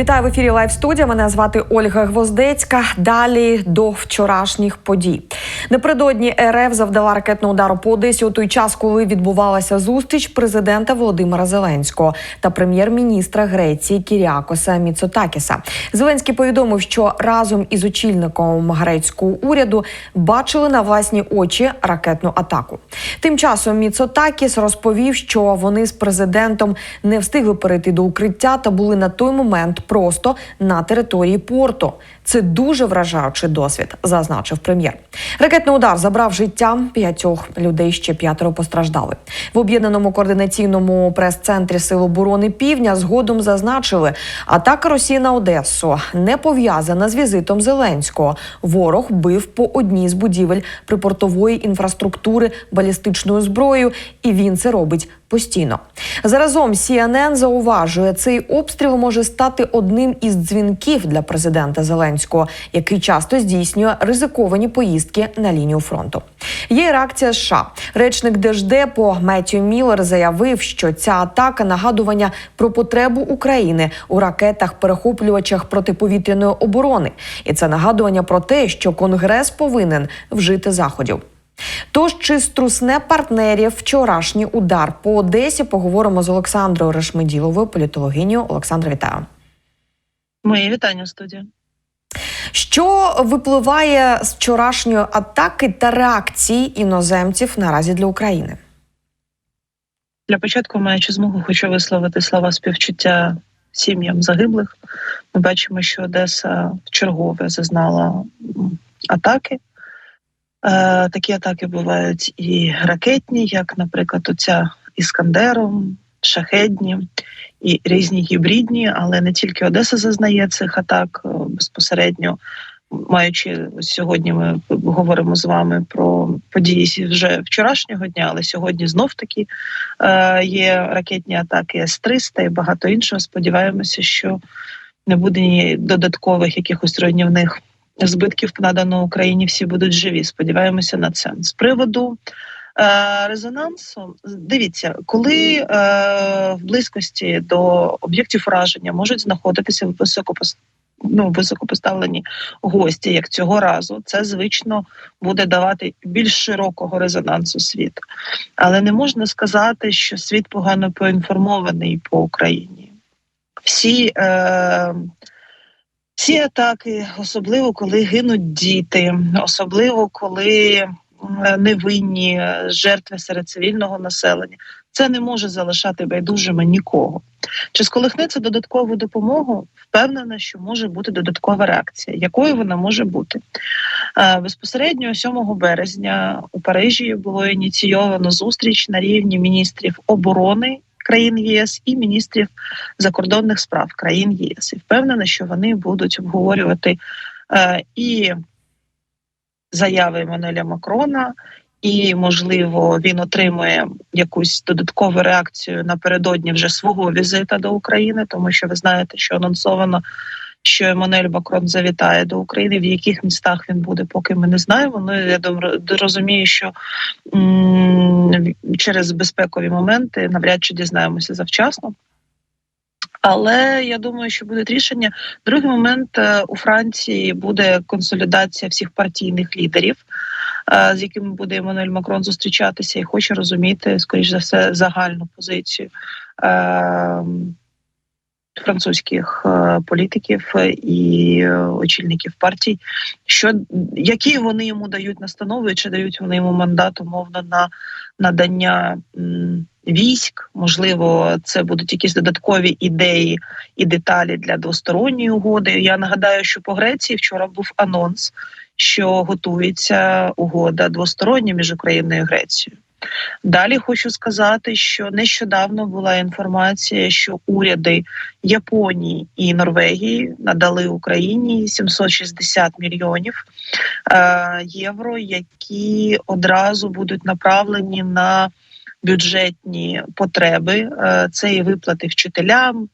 Вітаю в ефірі Лайв студія. Мене звати Ольга Гвоздецька. Далі до вчорашніх подій. Напередодні РФ завдала ракетного удару по Одесі у той час, коли відбувалася зустріч президента Володимира Зеленського та прем'єр-міністра Греції Кіріакоса Міцотакіса. Зеленський повідомив, що разом із очільником грецького уряду бачили на власні очі ракетну атаку. Тим часом Міцотакіс розповів, що вони з президентом не встигли перейти до укриття та були на той момент просто на території порту. Це дуже вражаючий досвід, зазначив прем'єр. Ракетний удар забрав життя п'ятьох людей. Ще п'ятеро постраждали. В об'єднаному координаційному прес-центрі Сил оборони Півдня згодом зазначили, атака Росії на Одесу не пов'язана з візитом Зеленського. Ворог бив по одній з будівель припортової інфраструктури балістичною зброєю, і він це робить постійно. Заразом CNN зауважує, цей обстріл може стати одним із дзвінків для президента Зеленського, який часто здійснює ризиковані поїздки на лінію фронту. Є реакція США. Речник Держдепу Меттю Міллер заявив, що ця атака нагадування про потребу України у ракетах-перехоплювачах протиповітряної оборони, і це нагадування про те, що Конгрес повинен вжити заходів. Тож чи струсне партнерів вчорашній удар по Одесі? Поговоримо з Олександрою Решмеділовою, політологиню. Олександра, вітаю. Мої вітання студія. Що випливає з вчорашньої атаки та реакції іноземців наразі для України? Для початку, маючи змогу, хочу висловити слова співчуття сім'ям загиблих. Ми бачимо, що Одеса вчергове зазнала атаки. Е, Такі атаки бувають і ракетні, як, наприклад, оця іскандером, шахедні і різні гібридні, але не тільки Одеса зазнає цих атак безпосередньо. Маючи сьогодні, ми говоримо з вами про події вже вчорашнього дня, але сьогодні знов таки е, є ракетні атаки С-300 і багато іншого. Сподіваємося, що не буде ні додаткових якихось руйнівних збитків надано Україні. Всі будуть живі. Сподіваємося на це з приводу. Резонансу дивіться, коли е, в близькості до об'єктів ураження можуть знаходитися високопос... ну, високопоставлені гості, як цього разу, це звично буде давати більш широкого резонансу світу. Але не можна сказати, що світ погано поінформований по Україні. Всі е, всі атаки, особливо коли гинуть діти, особливо коли невинні жертви серед цивільного населення, це не може залишати байдужими нікого. Чи сколихнеться додаткову допомогу? Впевнена, що може бути додаткова реакція. Якою вона може бути безпосередньо 7 березня у Парижі було ініційовано зустріч на рівні міністрів оборони країн ЄС і міністрів закордонних справ країн ЄС. І впевнена, що вони будуть обговорювати е, і заяви Еммануеля Макрона, і можливо він отримує якусь додаткову реакцію напередодні вже свого візита до України, тому що ви знаєте, що анонсовано. Що Еммануель Макрон завітає до України, в яких містах він буде, поки ми не знаємо. Ну я розумію, що м через безпекові моменти навряд чи дізнаємося завчасно. Але я думаю, що буде рішення. Другий момент у Франції буде консолідація всіх партійних лідерів, з якими буде Еммануель Макрон зустрічатися, і хоче розуміти, скоріш за все, загальну позицію французьких політиків і очільників партій, що які вони йому дають настанови, чи дають вони йому мандат умовно на надання військ. Можливо, це будуть якісь додаткові ідеї і деталі для двосторонньої угоди. Я нагадаю, що по Греції вчора був анонс, що готується угода двостороння між Україною і Грецією. Далі хочу сказати, що нещодавно була інформація, що уряди Японії і Норвегії надали Україні 760 мільйонів е, євро, які одразу будуть направлені на бюджетні потреби. Е, це і виплати вчителям,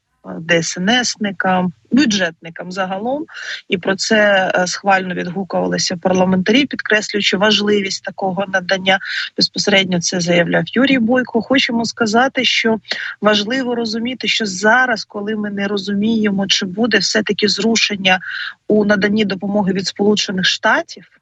ДСНСникам, бюджетникам загалом. І про це е, схвально відгукувалися парламентарі, підкреслюючи важливість такого надання. Безпосередньо це заявляв Юрій Бойко. Хочемо сказати, що важливо розуміти, що зараз, коли ми не розуміємо, чи буде все таки зрушення у наданні допомоги від Сполучених Штатів.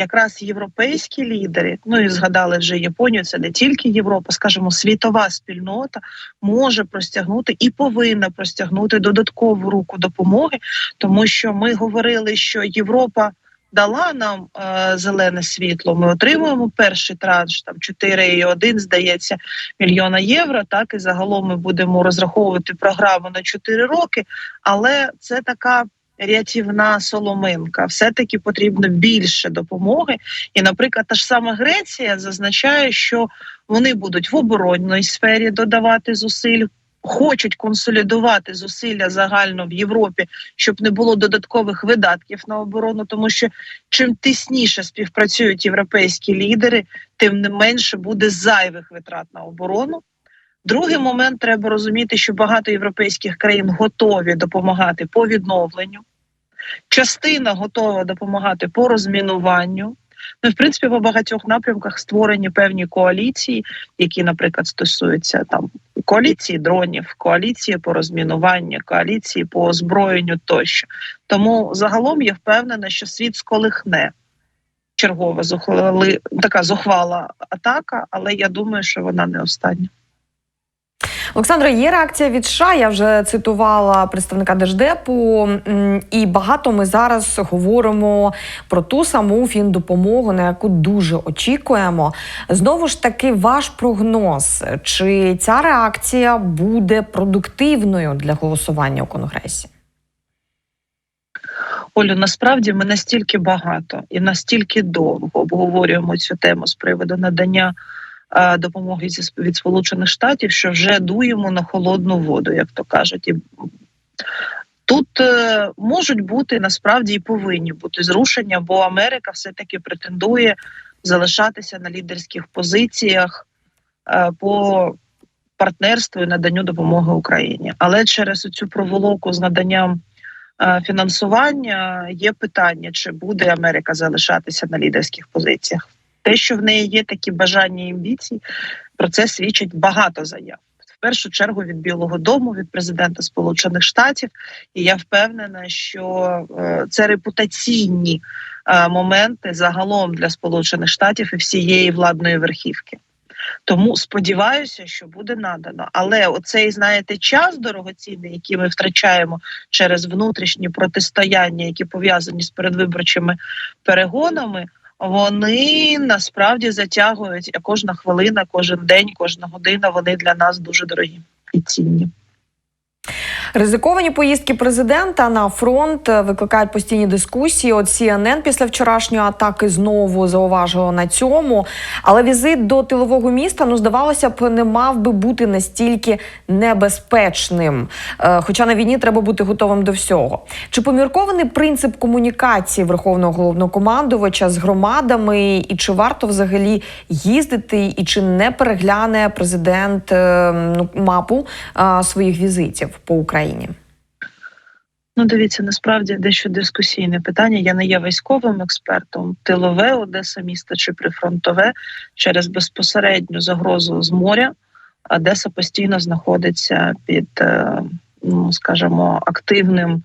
Якраз європейські лідери, ну і згадали вже Японію, це не тільки Європа, скажімо, світова спільнота може простягнути і повинна простягнути додаткову руку допомоги, тому що ми говорили, що Європа дала нам е, зелене світло. Ми отримуємо перший транш, там 4,1, здається, мільйона євро. Так і загалом ми будемо розраховувати програму на 4 роки, але це така. Рятівна соломинка, все таки потрібно більше допомоги. І, наприклад, та ж сама Греція зазначає, що вони будуть в оборонній сфері додавати зусиль, хочуть консолідувати зусилля загально в Європі, щоб не було додаткових видатків на оборону, тому що чим тисніше співпрацюють європейські лідери, тим не менше буде зайвих витрат на оборону. Другий момент треба розуміти, що багато європейських країн готові допомагати по відновленню. Частина готова допомагати по розмінуванню. Ну, в принципі, по багатьох напрямках створені певні коаліції, які, наприклад, стосуються там коаліції дронів, коаліції по розмінуванню, коаліції по озброєнню тощо. Тому загалом я впевнена, що світ сколихне чергова зухвали така зухвала атака, але я думаю, що вона не остання. Олександра, є реакція від США. Я вже цитувала представника Держдепу, і багато ми зараз говоримо про ту саму фіндопомогу, на яку дуже очікуємо. Знову ж таки, ваш прогноз, чи ця реакція буде продуктивною для голосування у Конгресі? Олю, насправді ми настільки багато і настільки довго обговорюємо цю тему з приводу надання допомоги зі від Сполучених Штатів, що вже дуємо на холодну воду, як то кажуть. І тут е, можуть бути насправді і повинні бути зрушення, бо Америка все таки претендує залишатися на лідерських позиціях е, по партнерству і наданню допомоги Україні, але через цю проволоку з наданням е, фінансування є питання, чи буде Америка залишатися на лідерських позиціях. Те, що в неї є такі бажання і амбіції, про це свідчить багато заяв. В першу чергу від Білого Дому, від президента Сполучених Штатів, і я впевнена, що е, це репутаційні е, моменти загалом для Сполучених Штатів і всієї владної верхівки. Тому сподіваюся, що буде надано. Але оцей, знаєте, час дорогоцінний, який ми втрачаємо через внутрішні протистояння, які пов'язані з передвиборчими перегонами, вони насправді затягують кожна хвилина, кожен день, кожна година. Вони для нас дуже дорогі і цінні. Ризиковані поїздки президента на фронт е, викликають постійні дискусії. От CNN після вчорашньої атаки знову зауважило на цьому. Але візит до тилового міста ну здавалося б, не мав би бути настільки небезпечним. Е, Хоча на війні треба бути готовим до всього. Чи поміркований принцип комунікації верховного головнокомандувача з громадами, і чи варто взагалі їздити, і чи не перегляне президент е, ну, мапу своїх візитів по Україні? Ну, дивіться, насправді дещо дискусійне питання. Я не є військовим експертом. Тилове Одеса місто чи прифронтове через безпосередню загрозу з моря. Одеса постійно знаходиться під, е, ну скажімо, активним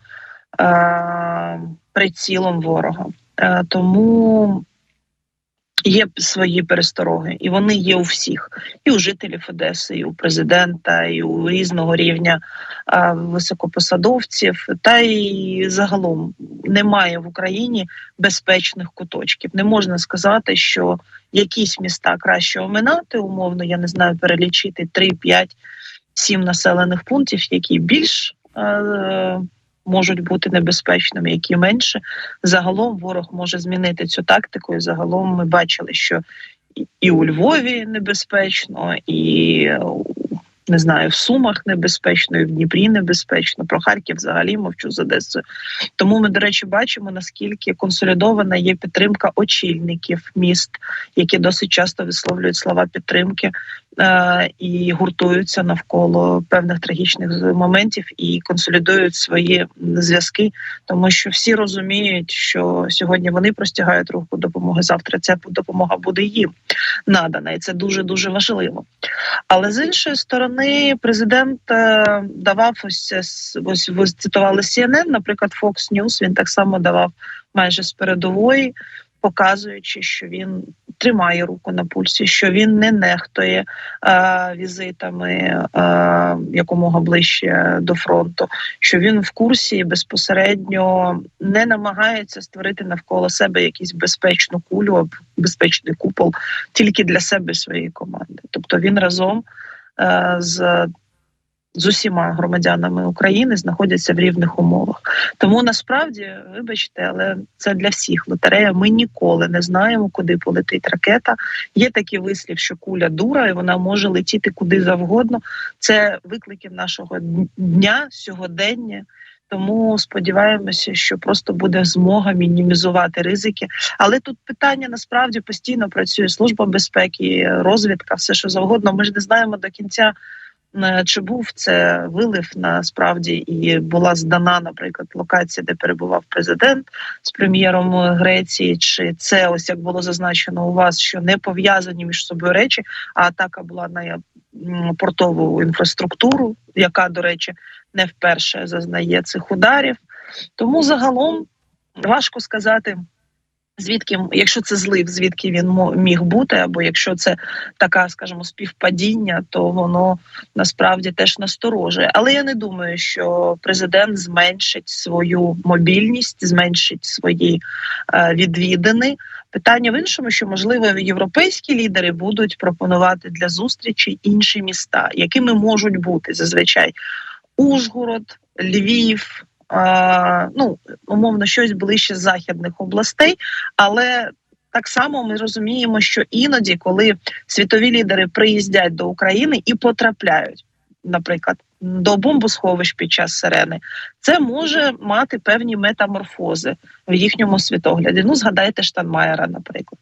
е- прицілом ворога. Е- тому є свої перестороги, і вони є у всіх, і у жителів Одеси, і у президента, і у різного рівня а, високопосадовців. Та й загалом немає в Україні безпечних куточків. Не можна сказати, що якісь міста краще оминати, умовно, я не знаю, перелічити 3, 5, 7 населених пунктів, які більш можуть бути небезпечними, які менше. Загалом ворог може змінити цю тактику. І загалом ми бачили, що і у Львові небезпечно, і не знаю, в Сумах небезпечно, і в Дніпрі небезпечно. Про Харків взагалі мовчу з Одесою. Тому ми, до речі, бачимо наскільки консолідована є підтримка очільників міст, які досить часто висловлюють слова підтримки е, і гуртуються навколо певних трагічних моментів і консолідують свої зв'язки, тому що всі розуміють, що сьогодні вони простягають руку допомоги. Завтра ця допомога буде їм надана, і це дуже дуже важливо. Але з іншої сторони, президент е, давав ось ось ви цитували CNN, наприклад, Fox News, Він так само давав майже з передової, показуючи, що він тримає руку на пульсі, що він не нехтує е, візитами е, якомога ближче до фронту, що він в курсі безпосередньо не намагається створити навколо себе якусь безпечну кулю безпечний купол тільки для себе своєї команди. Тобто він разом е, з. З усіма громадянами України знаходяться в рівних умовах. Тому насправді, вибачте, але це для всіх лотерея. Ми ніколи не знаємо, куди полетить ракета. Є такий вислів, що куля дура, і вона може летіти куди завгодно. Це виклики нашого дня, сьогодення. Тому сподіваємося, що просто буде змога мінімізувати ризики. Але тут питання насправді постійно працює служба безпеки, розвідка, все що завгодно. Ми ж не знаємо до кінця. Чи був це вилив насправді і була здана, наприклад, локація, де перебував президент з прем'єром Греції? Чи це ось як було зазначено у вас, що не пов'язані між собою речі, а атака була на портову інфраструктуру, яка, до речі, не вперше зазнає цих ударів. Тому загалом важко сказати. Звідки, якщо це злив, звідки він міг бути, або якщо це така, скажімо, співпадіння, то воно насправді теж насторожує. Але я не думаю, що президент зменшить свою мобільність, зменшить свої е, відвідини. Питання в іншому, що можливо європейські лідери будуть пропонувати для зустрічі інші міста, якими можуть бути зазвичай Ужгород, Львів. Ну умовно щось ближче з західних областей, але так само ми розуміємо, що іноді, коли світові лідери приїздять до України і потрапляють, наприклад, до бомбосховищ під час сирени, це може мати певні метаморфози в їхньому світогляді. Ну, згадайте Штанмаєра, наприклад.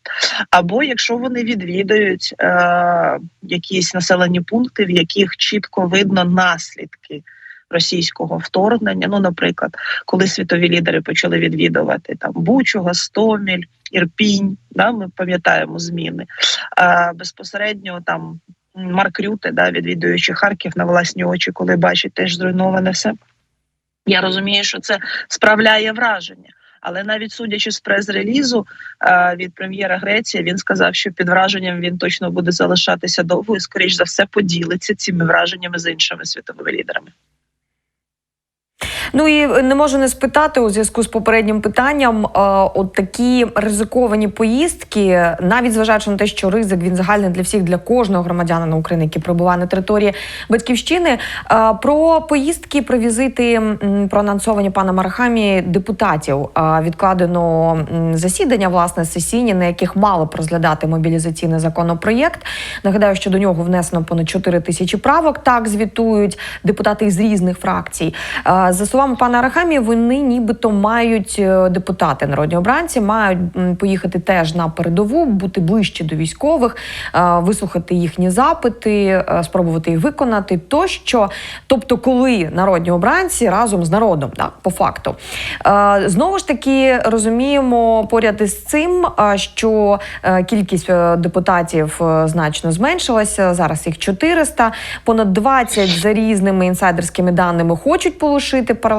Або якщо вони відвідують е, якісь населені пункти, в яких чітко видно наслідки. Російського вторгнення, ну, наприклад, коли світові лідери почали відвідувати там Бучу, Гастоміль, Ірпінь, да, ми пам'ятаємо зміни. А, безпосередньо там Марк Рюте, да, відвідуючи Харків на власні очі, коли бачить теж зруйноване все. Я розумію, що це справляє враження. Але навіть судячи з прес-релізу від прем'єра Греції, він сказав, що під враженням він точно буде залишатися довго і, скоріш за все, поділиться цими враженнями з іншими світовими лідерами. Ну і не можу не спитати у зв'язку з попереднім питанням. е, От такі ризиковані поїздки, навіть зважаючи на те, що ризик він загальний для всіх, для кожного громадянина України, який прибуває на території батьківщини. е, Про поїздки, про візити проанонсовані пана Марахамі депутатів е, відкладено засідання, власне, сесійні, на яких мало б розглядати мобілізаційний законопроєкт. Нагадаю, що до нього внесено понад 4 тисячі правок. Так звітують депутати із різних фракцій. Е, За словами пана Арахамі, вони нібито мають е, депутати народні обранці, мають поїхати теж на передову, бути ближче до військових, е, вислухати їхні запити, е, спробувати їх виконати. Тощо, тобто, коли народні обранці разом з народом, так, по факту. Знову ж таки розуміємо поряд із цим, що кількість депутатів значно зменшилася. Зараз їх 400, понад 20 за різними інсайдерськими даними хочуть полишити парламент.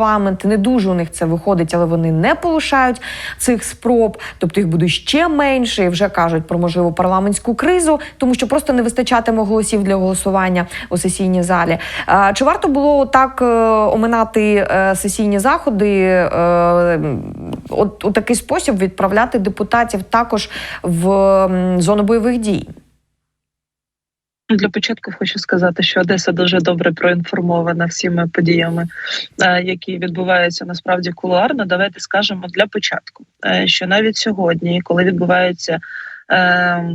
Не дуже у них це виходить, але вони не полишають цих спроб. Тобто їх буде ще менше. І вже кажуть про можливу парламентську кризу, тому що просто не вистачатиме голосів для голосування у сесійній залі. Чи варто було так е, оминати е, сесійні заходи? е, От у такий спосіб відправляти депутатів також в зону бойових дій? Для початку хочу сказати, що Одеса дуже добре проінформована всіми подіями, е, які відбуваються насправді кулуарно. Давайте скажемо для початку, е, що навіть сьогодні, коли відбуваються е,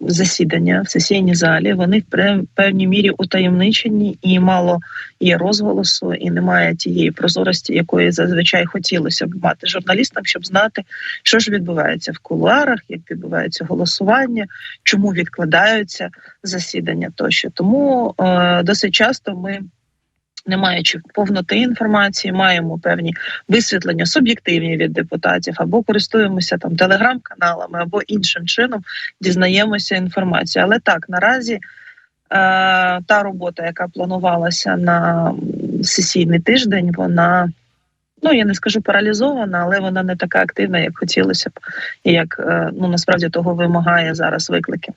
засідання в сесійній залі. Вони в певній мірі утаємничені і мало є розголосу, і немає тієї прозорості, якої зазвичай хотілося б мати журналістам, щоб знати, що ж відбувається в кулуарах, як відбувається голосування, чому відкладаються засідання тощо. Тому е, досить часто ми. Не маючи повноти інформації, маємо певні висвітлення суб'єктивні від депутатів, або користуємося там телеграм-каналами, або іншим чином дізнаємося інформацію. Але так наразі е, та робота, яка планувалася на сесійний тиждень, вона ну я не скажу паралізована, але вона не така активна, як хотілося б, і як е, ну насправді того вимагає зараз виклики.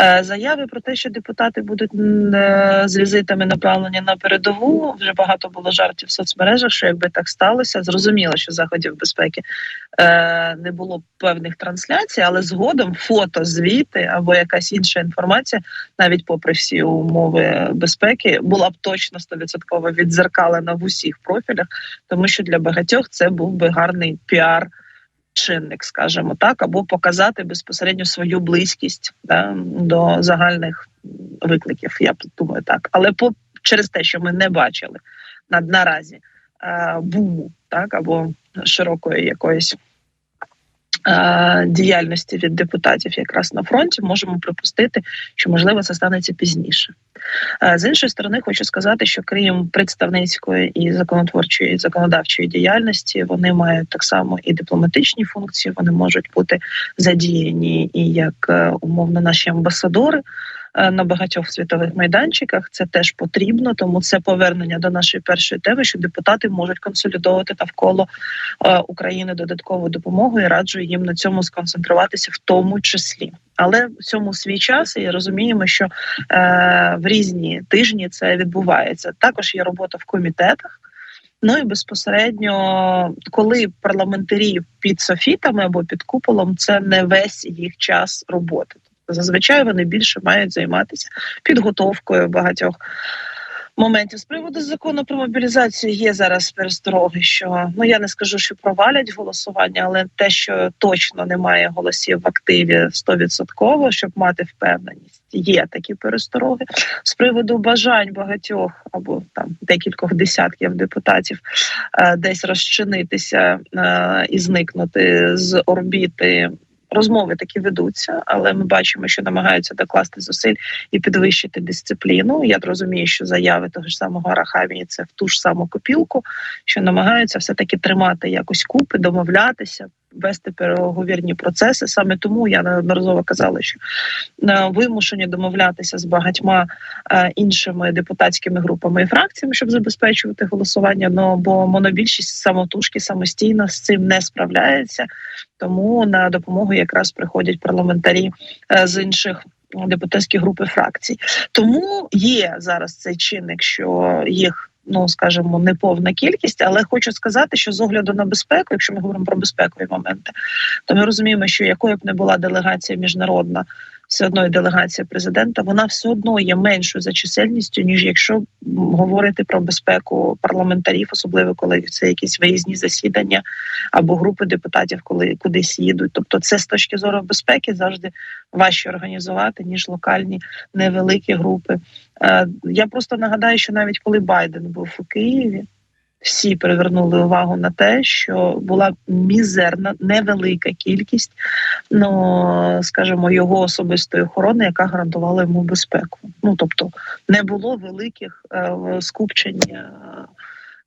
Е, Заяви про те, що депутати будуть е, з візитами направлені на передову. Вже багато було жартів в соцмережах, що якби так сталося, зрозуміло, що заходів безпеки не було певних трансляцій, але згодом фото, звіти або якась інша інформація, навіть попри всі умови безпеки, була б точно 100% відзеркалена в усіх профілях, тому що для багатьох це був би гарний піар. Чинник, скажімо так, або показати безпосередньо свою близькість да, до загальних викликів. Я думаю, так. Але по через те, що ми не бачили на наразі е, буму, так або широкої якоїсь діяльності від депутатів якраз на фронті, можемо припустити, що можливо це станеться пізніше. Е, З іншої сторони, хочу сказати, що крім представницької і законотворчої і законодавчої діяльності, вони мають так само і дипломатичні функції. Вони можуть бути задіяні і як е, умовно наші амбасадори. Е, На багатьох світових майданчиках це теж потрібно, тому це повернення до нашої першої теми, що депутати можуть консолідовувати навколо е, України додаткову допомогу і раджу їм на цьому сконцентруватися, в тому числі. Але в цьому свій час і розуміємо, що е, в різні тижні це відбувається. Також є робота в комітетах. Ну і безпосередньо, коли парламентарі під софітами або під куполом, це не весь їх час роботи. Зазвичай вони більше мають займатися підготовкою багатьох моментів. З приводу закону про мобілізацію є зараз перестороги, що ну я не скажу, що провалять голосування, але те, що точно немає голосів в активі 100%, щоб мати впевненість, є такі перестороги. З приводу бажань багатьох або там декількох десятків депутатів е, десь розчинитися е, і зникнути з орбіти. Розмови такі ведуться, але ми бачимо, що намагаються докласти зусиль і підвищити дисципліну. Я розумію, що заяви того ж самого Арахамії це в ту ж саму копілку, що намагаються все таки тримати якось купи, домовлятися, вести переговірні процеси. Саме тому я неодноразово казала, що е, вимушені домовлятися з багатьма е, іншими депутатськими групами і фракціями, щоб забезпечувати голосування. Ну бо монобільшість самотужки самостійно з цим не справляється. Тому на допомогу якраз приходять парламентарі е, з інших депутатських груп і фракцій. Тому є зараз цей чинник, що їх. Ну, скажімо, неповна кількість, але хочу сказати, що з огляду на безпеку, якщо ми говоримо про безпекові моменти, то ми розуміємо, що якою б не була делегація міжнародна, все одно делегація президента, вона все одно є меншою за чисельністю, ніж якщо говорити про безпеку парламентарів, особливо коли це якісь виїзні засідання або групи депутатів, коли кудись їдуть. Тобто, це з точки зору безпеки завжди важче організувати ніж локальні невеликі групи. Е, Я просто нагадаю, що навіть коли Байден був у Києві. Всі привернули увагу на те, що була мізерна невелика кількість, ну скажімо, його особистої охорони, яка гарантувала йому безпеку. Ну тобто не було великих е, скупчень,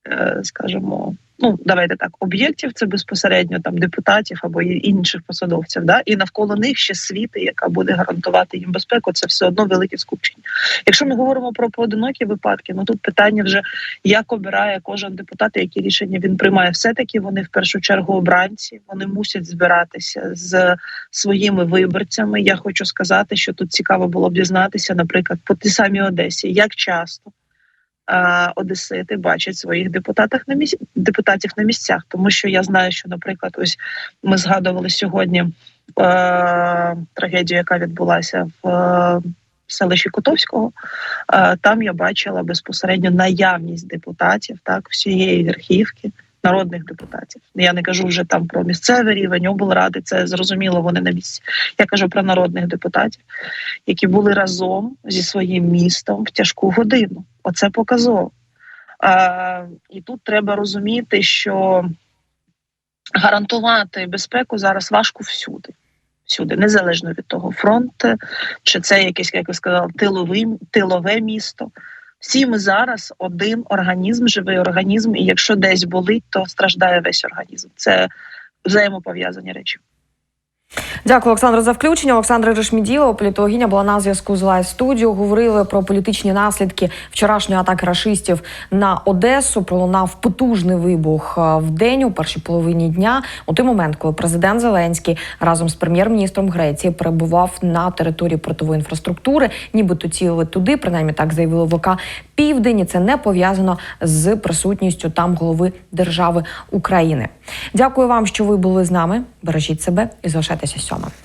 е, скажімо, ну давайте так, об'єктів це безпосередньо там депутатів або інших посадовців. Да, і навколо них ще світи, яка буде гарантувати їм безпеку. Це все одно велике скупчення. Якщо ми говоримо про поодинокі випадки, ну тут питання вже як обирає кожен депутат, які рішення він приймає. Все таки вони в першу чергу обранці. Вони мусять збиратися з своїми виборцями. Я хочу сказати, що тут цікаво було б дізнатися, наприклад, по тій самій Одесі, як часто. Е, Одесити бачать своїх депутатах на місць депутатів на місцях, тому що я знаю, що, наприклад, ось ми згадували сьогодні е, трагедію, яка відбулася в е, селищі Котовського. Е, там я бачила безпосередньо наявність депутатів, так всієї верхівки народних депутатів. Я не кажу вже там про місцевий рівень, облради. Це зрозуміло, вони на місці. Я кажу про народних депутатів, які були разом зі своїм містом в тяжку годину. Оце показово. Е, і тут треба розуміти, що гарантувати безпеку зараз важко всюди. Всюди, незалежно від того, фронт чи це якесь, як ви сказали, тиловий, тилове місто. Всі ми зараз один організм, живий організм, і якщо десь болить, то страждає весь організм. Це взаємопов'язані речі. Дякую, Олександр, за включення. Олександра Решміділова, політологиня, була на зв'язку з Лайв студіо. Говорили про політичні наслідки вчорашньої атаки рашистів на Одесу. Пролунав потужний вибух е, в день у першій половині дня. У той момент, коли президент Зеленський разом з прем'єр-міністром Греції перебував на території портової інфраструктури, нібито цілили туди. Принаймні так заявили ВК Південь. Це не пов'язано з присутністю там голови держави України. Дякую вам, що ви були з нами. Бережіть себе і залишайтеся Szaman.